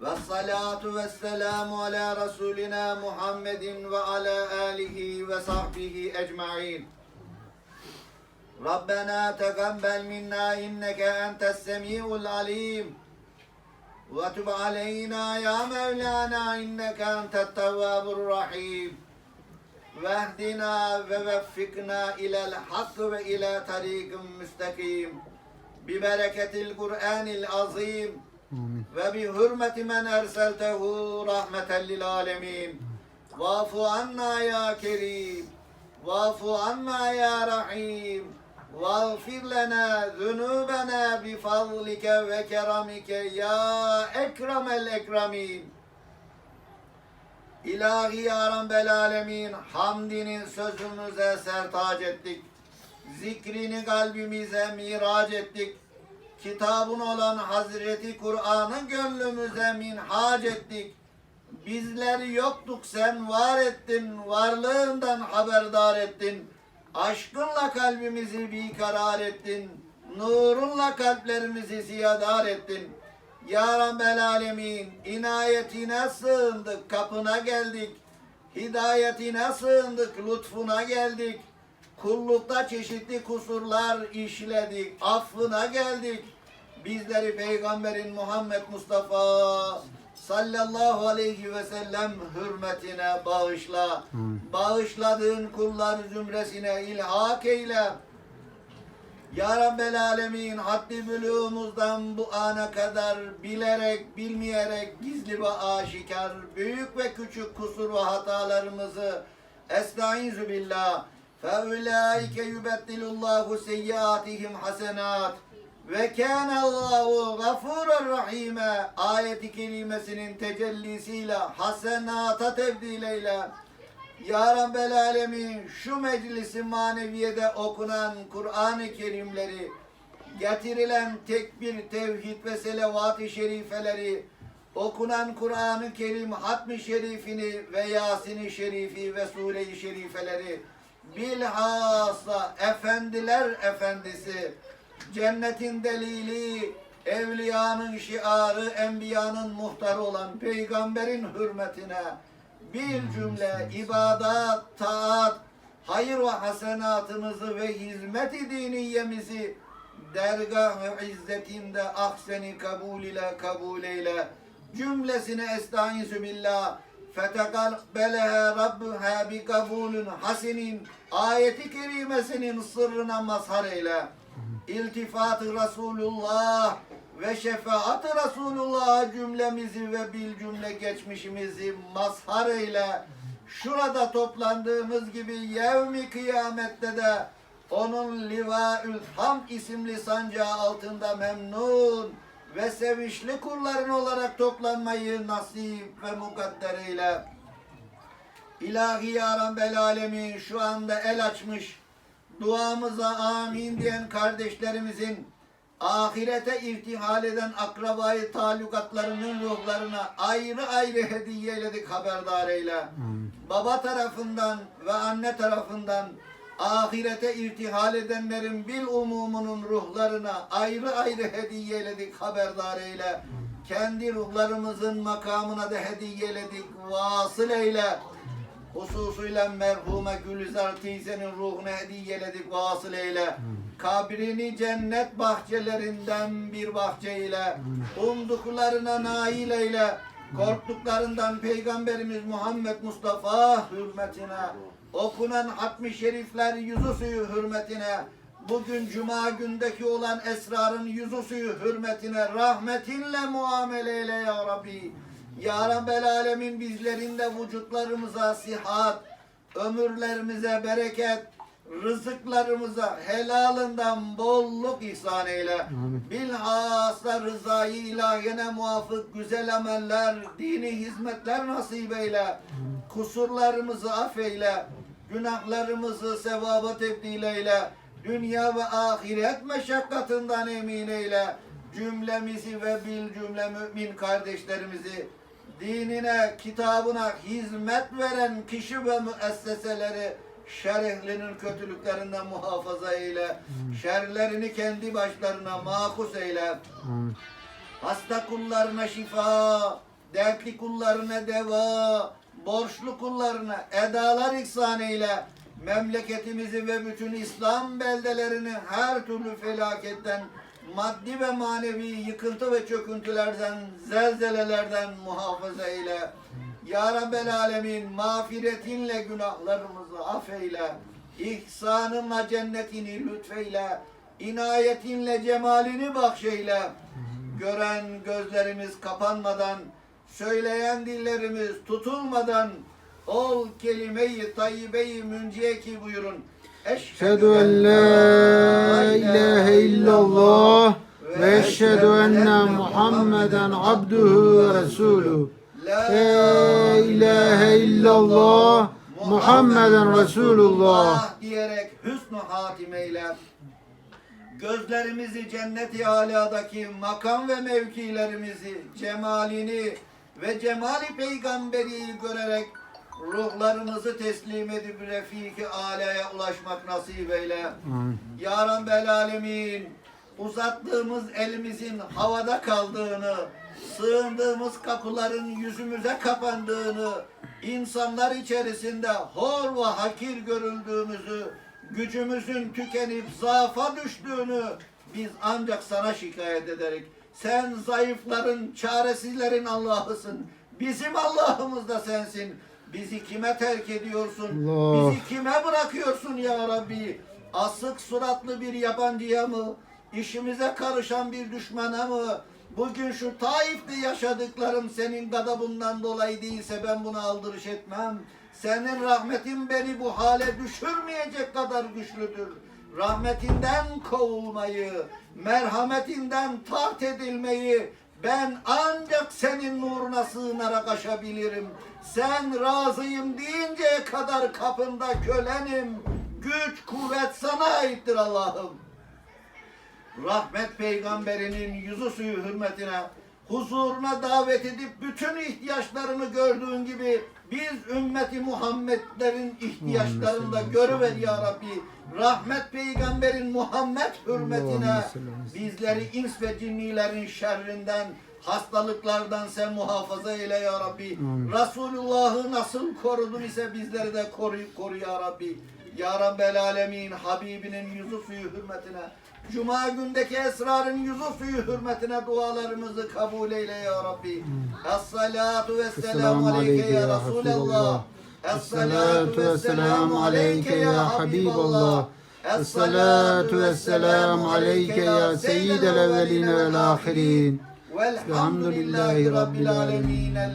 ve salatu ve selamu ala Resulina Muhammedin ve ala alihi ve sahbihi ecma'in. Rabbena tegabbel minna inneke entes semi'ul alim. Ve tub aleyna ya Mevlana inneke entet tevvabur rahim. Vehdina ve veffikna ilel hak ve ila tarikim müstakim. Bi bereketil Kur'anil azim. Ve bi hürmeti men erseltehu rahmeten lil alemin. Vafu anna ya kerim. Vafu anna ya rahim. Zunubena bi fadlike ve keramike ya ekremel ekremin. İlahi ya Rabbel Alemin hamdini sözümüze sertac ettik. Zikrini kalbimize miraç ettik. Kitabın olan Hazreti Kur'an'ı gönlümüze minhac ettik. Bizler yoktuk sen var ettin, varlığından haberdar ettin. Aşkınla kalbimizi bir karar ettin. Nurunla kalplerimizi ziyadar ettin. Ya Rabbel Alemin inayetine sığındık, kapına geldik. Hidayetine sığındık, lütfuna geldik. Kullukta çeşitli kusurlar işledik, affına geldik. Bizleri Peygamberin Muhammed Mustafa sallallahu aleyhi ve sellem hürmetine bağışla. Bağışladığın kullar zümresine ilhak eyle. Ya Rabbel Alemin haddi bülüğümüzden bu ana kadar bilerek, bilmeyerek, gizli ve aşikar, büyük ve küçük kusur ve hatalarımızı Estaizu billah فَاُولَٰئِكَ يُبَدِّلُ اللّٰهُ سَيِّئَاتِهِمْ hasenat ve kâne Allahu gafurur rahime ayeti kerimesinin tecellisiyle hasenata tebdil eyle. Ya Rabbel Alemin şu meclisi maneviyede okunan Kur'an-ı Kerimleri, getirilen tekbir, tevhid ve selavat-ı şerifeleri, okunan Kur'an-ı Kerim hatmi şerifini ve Yasin-i şerifi ve sure-i şerifeleri, bilhassa efendiler efendisi, cennetin delili, evliyanın şiarı, enbiyanın muhtarı olan peygamberin hürmetine, bir cümle ibadat, taat, hayır ve hasenatımızı ve hizmet-i diniyemizi dergah-ı izzetinde ahseni kabul ile kabul eyle. Cümlesine estaizu billah. Fetekabeleha Rabbuha bi kabulün hasinin ayeti kerimesinin sırrına mazhar eyle. İltifat-ı ve şefaat-ı Resulullah cümlemizi ve bil cümle geçmişimizi mazhar eyle. Şurada toplandığımız gibi yevmi kıyamette de onun Livaül Hamd isimli sancağı altında memnun ve sevinçli kulların olarak toplanmayı nasip ve mukadder eyle. İlahi Ya Rabbel Alemin şu anda el açmış, duamıza amin diyen kardeşlerimizin ahirete irtihal eden akrabayı talukatlarının ruhlarına ayrı ayrı hediye eyledik haberdar eyle. Baba tarafından ve anne tarafından ahirete irtihal edenlerin bil umumunun ruhlarına ayrı ayrı hediye eyledik haberdar eyle. Kendi ruhlarımızın makamına da hediye eyledik vasıl eyle. Hususuyla merhume Gülizar teyzenin ruhuna hediyeledik vasıl eyle. Kabrini cennet bahçelerinden bir bahçeyle, umduklarına nail eyle. Korktuklarından Peygamberimiz Muhammed Mustafa hürmetine, okunan hatmi şerifler yüzü suyu hürmetine, bugün cuma gündeki olan esrarın yüzü suyu hürmetine rahmetinle muamele eyle ya Rabbi. Ya Rabbel Alemin bizlerin de vücutlarımıza sihat, ömürlerimize bereket, rızıklarımıza helalından bolluk ihsan eyle. Bilhassa rızayı ilahine muvafık güzel ameller, dini hizmetler nasip eyle. Kusurlarımızı affeyle. Günahlarımızı sevaba tebdil eyle. Dünya ve ahiret meşakkatından emin eyle. Cümlemizi ve bil cümle mümin kardeşlerimizi dinine, kitabına hizmet veren kişi ve müesseseleri şerhlinin kötülüklerinden muhafaza eyle. Şerlerini kendi başlarına mahkus eyle. hasta kullarına şifa, dertli kullarına deva, borçlu kullarına edalar ihsan. Memleketimizi ve bütün İslam beldelerini her türlü felaketten, maddi ve manevi yıkıntı ve çöküntülerden, zelzelelerden muhafaza eyle. Ya Rabbel Alemin mağfiretinle günahlarımızı affeyle. İhsanınla cennetini lütfeyle. İnayetinle cemalini bahşeyle. Gören gözlerimiz kapanmadan, söyleyen dillerimiz tutulmadan, ol kelime-i tayyibe-i münciye ki buyurun. Eşhedü en la ilahe illallah ve eşhedü enne Muhammeden abduhu ve resuluhu. La ilahe illallah Muhammeden Resulullah. diyerek hüsnü hatimeyle gözlerimizi cenneti aladaki makam ve mevkilerimizi, cemalini ve cemali peygamberi görerek ruhlarımızı teslim edip refiki alaya ulaşmak nasip eyle. Amin. Ya Rabbel Alemin uzattığımız elimizin havada kaldığını, sığındığımız kapıların yüzümüze kapandığını, insanlar içerisinde hor ve hakir görüldüğümüzü, gücümüzün tükenip zaafa düştüğünü biz ancak sana şikayet ederek sen zayıfların, çaresizlerin Allah'ısın. Bizim Allah'ımız da sensin. Bizi kime terk ediyorsun? Allah. Bizi kime bırakıyorsun ya Rabbi? Asık suratlı bir yabancıya mı? İşimize karışan bir düşmana mı? Bugün şu Taif'te yaşadıklarım senin gadabından dolayı değilse ben buna aldırış etmem. Senin rahmetin beni bu hale düşürmeyecek kadar güçlüdür. Rahmetinden kovulmayı, merhametinden taht edilmeyi ben ancak senin nuruna sığınarak aşabilirim. Sen razıyım deyinceye kadar kapında kölenim. Güç, kuvvet sana aittir Allah'ım. Rahmet peygamberinin yüzü suyu hürmetine huzuruna davet edip bütün ihtiyaçlarını gördüğün gibi biz ümmeti Muhammedlerin ihtiyaçlarını da görüver ya Rabbi. Rahmet peygamberin Muhammed hürmetine bizleri ins ve cinnilerin şerrinden hastalıklardan sen muhafaza eyle ya Rabbi. Resulullah'ı nasıl korudun ise bizleri de koru, koru ya Rabbi. Ya Rabbel Alemin Habibinin yüzü suyu hürmetine Cuma gündeki esrarın yüzü suyu hürmetine dualarımızı kabul eyle ya Rabbi. Es-salatu ve selamu aleyke ya Resulallah. Es-salatu ve selamu aleyke ya Habiballah. Es-salatu ve selamu aleyke ya seyyidel evveline vel ahirin. Velhamdülillahi Rabbil alemin. El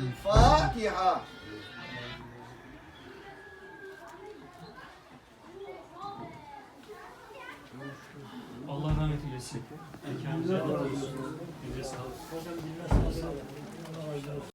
Allah rahmet eylesin. Mekanınıza Allah olsun. Bize sağlık.